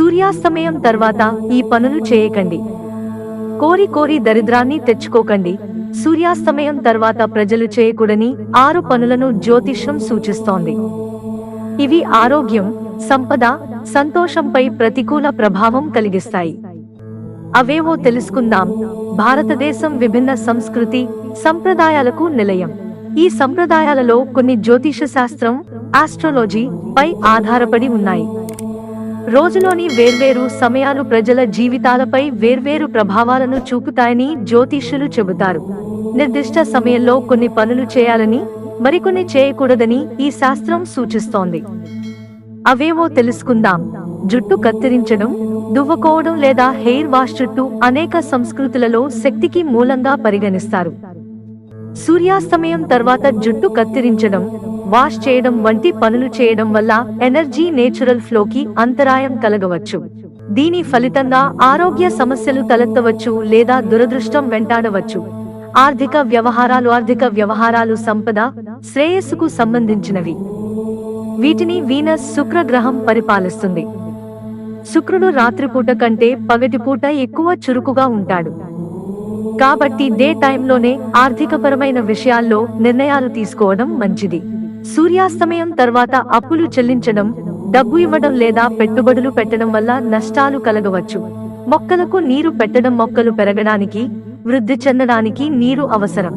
సూర్యాస్తమయం తర్వాత ఈ పనులు చేయకండి. కోరి కోరి దరిద్రాన్ని తెచ్చుకోకండి. సూర్యాస్తమయం తర్వాత ప్రజలు చేయకూడని ఆరు పనులను జ్యోతిష్యం సూచిస్తోంది. ఇవి ఆరోగ్యం సంపద సంతోషంపై ప్రతికూల ప్రభావం కలిగిస్తాయి. అవేవో తెలుసుకుందాం. భారతదేశం విభిన్న సంస్కృతి సంప్రదాయాలకు నిలయం. ఈ సంప్రదాయాలలో కొన్ని జ్యోతిష శాస్త్రం ఆస్ట్రాలజీ పై ఆధారపడి ఉన్నాయి. రోజులోని వేర్వేరు సమయాలు ప్రజల జీవితాలపై వేర్వేరు ప్రభావాలను చూపుతాయని జ్యోతిష్యులు చెబుతారు. నిర్దిష్ట సమయంలో కొన్ని పనులు చేయాలని మరికొన్ని చేయకూడదని ఈ శాస్త్రం సూచిస్తోంది. అవేవో తెలుసుకుందాం. జుట్టు కత్తిరించడం దువ్వుకోవడం లేదా హెయిర్ వాష్ జుట్టు అనేక సంస్కృతులలో శక్తికి మూలంగా పరిగణిస్తారు. సూర్యాస్తమయం తర్వాత జుట్టు కత్తిరించడం వాష్ చేయడం వంటి పనులు చేయడం వల్ల ఎనర్జీ నేచురల్ ఫ్లోకి అంతరాయం కలగవచ్చు. దీని ఫలితంగా ఆరోగ్య సమస్యలు తలెత్తవచ్చు లేదా దురదృష్టం వెంటాడవచ్చు. ఆర్థిక వ్యవహారాలు ఆర్థిక వ్యవహారాలు సంపద శ్రేయస్సుకు సంబంధించినవి. వీటిని వీనస్ శుక్రగ్రహం పరిపాలిస్తుంది. శుక్రుడు రాత్రిపూట కంటే పగటిపూట ఎక్కువ చురుకుగా ఉంటాడు. కాబట్టి డే టైంలోనే ఆర్థికపరమైన విషయాల్లో నిర్ణయాలు తీసుకోవడం మంచిది. సూర్యాస్తమయం తర్వాత అప్పులు చెల్లించడం డబ్బు ఇవ్వడం లేదా పెట్టుబడులు పెట్టడం వల్ల నష్టాలు కలగవచ్చు. మొక్కలకు నీరు పెట్టడం మొక్కలు పెరగడానికి వృద్ధి చెందడానికి నీరు అవసరం.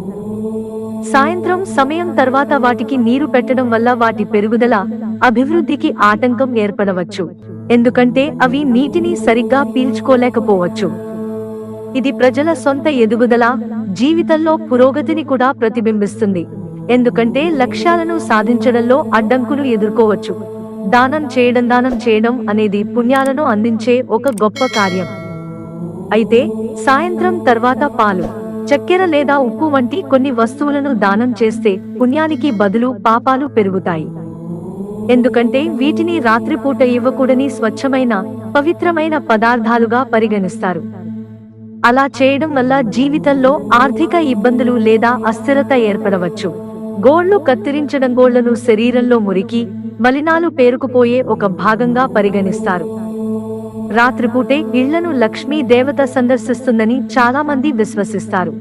సాయంత్రం సమయం తర్వాత వాటికి నీరు పెట్టడం వల్ల వాటి పెరుగుదల అభివృద్ధికి ఆటంకం ఏర్పడవచ్చు. ఎందుకంటే అవి నీటిని సరిగ్గా పీల్చుకోలేకపోవచ్చు. ఇది ప్రజల సొంత ఎదుగుదల జీవితంలో పురోగతిని కూడా ప్రతిబింబిస్తుంది. ఎందుకంటే లక్ష్యాలను సాధించడంలో అడ్డంకులు ఎదుర్కోవచ్చు. దానం చేయడం దానం చేయడం అనేది పుణ్యాలను అందించే ఒక గొప్ప కార్యం. అయితే సాయంత్రం తర్వాత పాలు చక్కెర లేదా ఉప్పు వంటి కొన్ని వస్తువులను దానం చేస్తే పుణ్యానికి బదులు పాపాలు పెరుగుతాయి. ఎందుకంటే వీటిని రాత్రిపూట ఇవ్వకూడని స్వచ్ఛమైన పవిత్రమైన పదార్థాలుగా పరిగణిస్తారు. అలా చేయడం వల్ల జీవితంలో ఆర్థిక ఇబ్బందులు లేదా అస్థిరత ఏర్పడవచ్చు. గోళ్ళు కత్తిరించడం గోళ్ళను శరీరంలో మురికి మలినాలు పేరుకుపోయే ఒక భాగంగా పరిగణిస్తారు. రాత్రిపూటే ఇళ్ళను లక్ష్మీ దేవత సందర్శిస్తుందని చాలా మంది విశ్వసిస్తారు.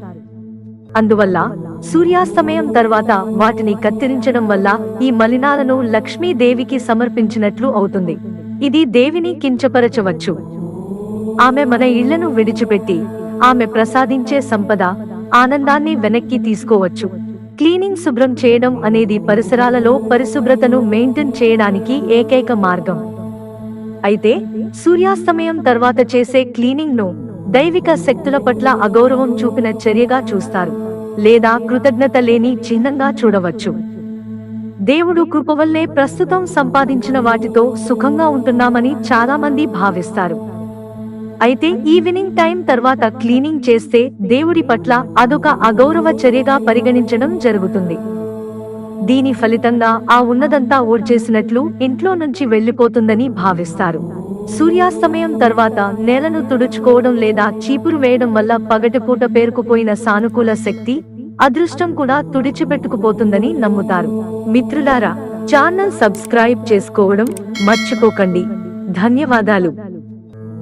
అందువల్ల సూర్యాస్తమయం తర్వాత వాటిని కత్తిరించడం వల్ల ఈ మలినాలను లక్ష్మీదేవికి సమర్పించినట్లు అవుతుంది. ఇది దేవిని కించపరచవచ్చు. ఆమె మన ఇళ్ళను విడిచిపెట్టి ఆమె ప్రసాదించే సంపద ఆనందాన్ని వెనక్కి తీసుకోవచ్చు. క్లీనింగ్ శుభ్రం చేయడం అనేది పరిసరాలలో పరిశుభ్రతను మెయింటైన్ చేయడానికి ఏకైక మార్గం. అయితే సూర్యాస్తమయం తర్వాత చేసే క్లీనింగ్ను దైవిక శక్తుల పట్ల అగౌరవం చూపిన చర్యగా చూస్తారు లేదా కృతజ్ఞత లేని చిహ్నంగా చూడవచ్చు. దేవుడు కృప వల్లే ప్రస్తుతం సంపాదించిన వాటితో సుఖంగా ఉంటున్నామని చాలా మంది భావిస్తారు. అయితే ఈవినింగ్ టైం తర్వాత క్లీనింగ్ చేస్తే దేవుడి పట్ల అదొక అగౌరవ చర్యగా పరిగణించడం జరుగుతుంది. దీని ఫలితంగా ఆ ఉన్నదంతా ఓడ్చేసినట్లు ఇంట్లో నుంచి వెళ్ళిపోతుందని భావిస్తారు. సూర్యాస్తమయం తర్వాత నేలను తుడుచుకోవడం లేదా చీపురు వేయడం వల్ల పగటిపూట పేరుకుపోయిన సానుకూల శక్తి అదృష్టం కూడా తుడిచిపెట్టుకుపోతుందని నమ్ముతారు. మిత్రులారా ఛానల్ సబ్స్క్రైబ్ చేసుకోవడం మర్చిపోకండి. ధన్యవాదాలు.